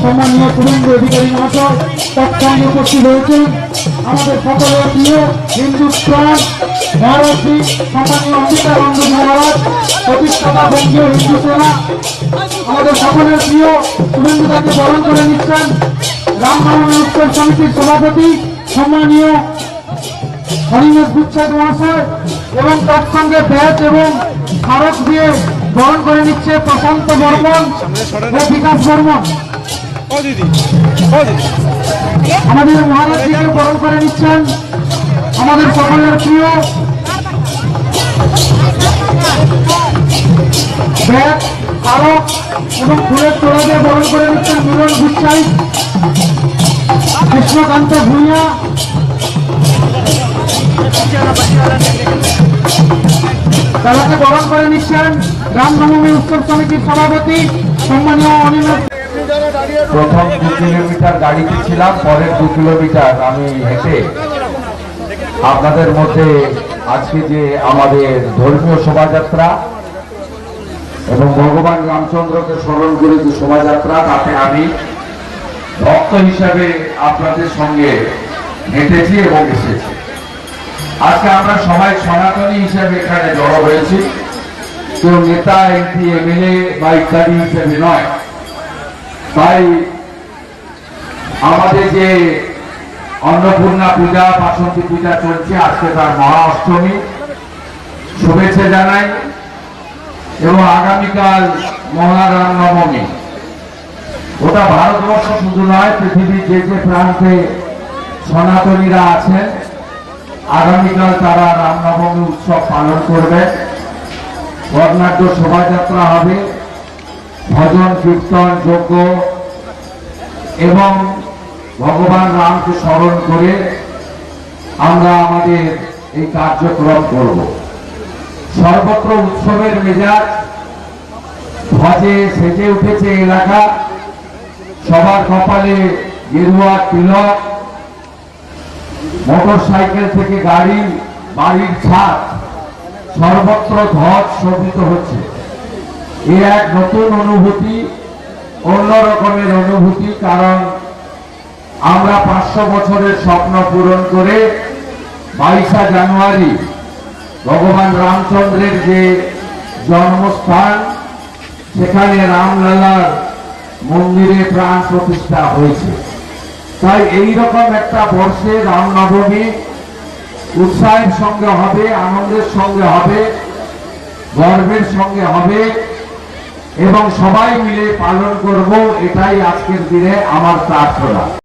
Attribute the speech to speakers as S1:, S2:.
S1: সম্মানীয় তুরঙ্গ অধিকারী মহাশয় তৎকালীন উপস্থিত হয়েছেন আমাদের সকলের প্রিয় হিন্দুস্তান মহারাষ্ট্রী সম্মানীয় অমিতানন্দ মহারাজ প্রতিষ্ঠাতা বঙ্গীয় হিন্দু সেনা আমাদের সকলের প্রিয় তুরঙ্গতাকে বরণ করে নিচ্ছেন। রামনবমী উৎসব সমিতির সভাপতি সম্মানীয় হরিমেশ গুচ্ছাদ মহাশয়। এবং তার সঙ্গে ব্যাচ এবং স্মারক দিয়ে বরণ করে নিচ্ছে প্রশান্ত বর্মন ও বিকাশ বর্মন। আমাদের মহারাজজিকে বরণ করে নিচ্ছেন আমাদের সকলের প্রিয় ব্যাগ আরক এবং ফুলের দিয়ে বরণ করে নিচ্ছেন মিলন গুচ্ছাই কৃষ্ণকান্ত ভূঁইয়া। তারাকে বরণ করে নিচ্ছেন রামনবমী উৎসব সমিতির সভাপতি সম্মানীয়
S2: প্রথম দু কিলোমিটার গাড়িতে ছিলাম, পরের দু কিলোমিটার আমি হেঁটে। আপনাদের মধ্যে আজকে যে আমাদের ধর্মীয় শোভাযাত্রা এবং ভগবান রামচন্দ্রকে স্মরণ করে যে শোভাযাত্রা, তাতে আমি ভক্ত হিসাবে আপনাদের সঙ্গে হেঁটেছি এবং এসেছি। আজকে আমরা সবাই সনাতনী হিসাবে এখানে জড়ো হয়েছি। কেউ নেতা, এমপি, এমএলএ বা ইত্যাদি হিসেবে নয়। তাই আমাদের যে অন্নপূর্ণা পূজা, বাসন্তী পূজা চলছে, আজকে তার মহা অষ্টমী। শুভেচ্ছা জানাই এবং আগামীকাল মহারাম নবমী। ওটা ভারতবর্ষ শুধু নয়, পৃথিবীর যে যে প্রান্তে সনাতনীরা আছেন আগামীকাল তারা রামনবমী উৎসব পালন করবে। বর্ণাঢ্য শোভাযাত্রা হবে। ভজন, কীর্তন, যজ্ঞ এবং ভগবান রামকে স্মরণ করে আমরা আমাদের এই কার্যক্রম করব। সর্বত্র উৎসবের মেজাজ, ধ্বজে সেজে উঠেছে এলাকা। সবার কপালে গেরুয়া তিলক মোটর সাইকেল থেকে গাড়ি, বাড়ির ছাদ, সর্বত্র ধ্বজ শোভিত হচ্ছে। এ এক নতুন অনুভূতি, অন্য রকমের অনুভূতি, কারণ আমরা পাঁচশো বছরের স্বপ্ন পূরণ করে বাইশা জানুয়ারি ভগবান রামচন্দ্রের যে জন্মস্থান, সেখানে রামলালার মন্দিরে প্রাণ প্রতিষ্ঠা হয়েছে। তাই এইরকম একটা বর্ষে রামনবমী উৎসাহের সঙ্গে হবে, আনন্দের সঙ্গে হবে, গর্বের সঙ্গে হবে, এবং সবাই মিলে পালন করব এটাই আজকের দিনে আমার প্রার্থনা।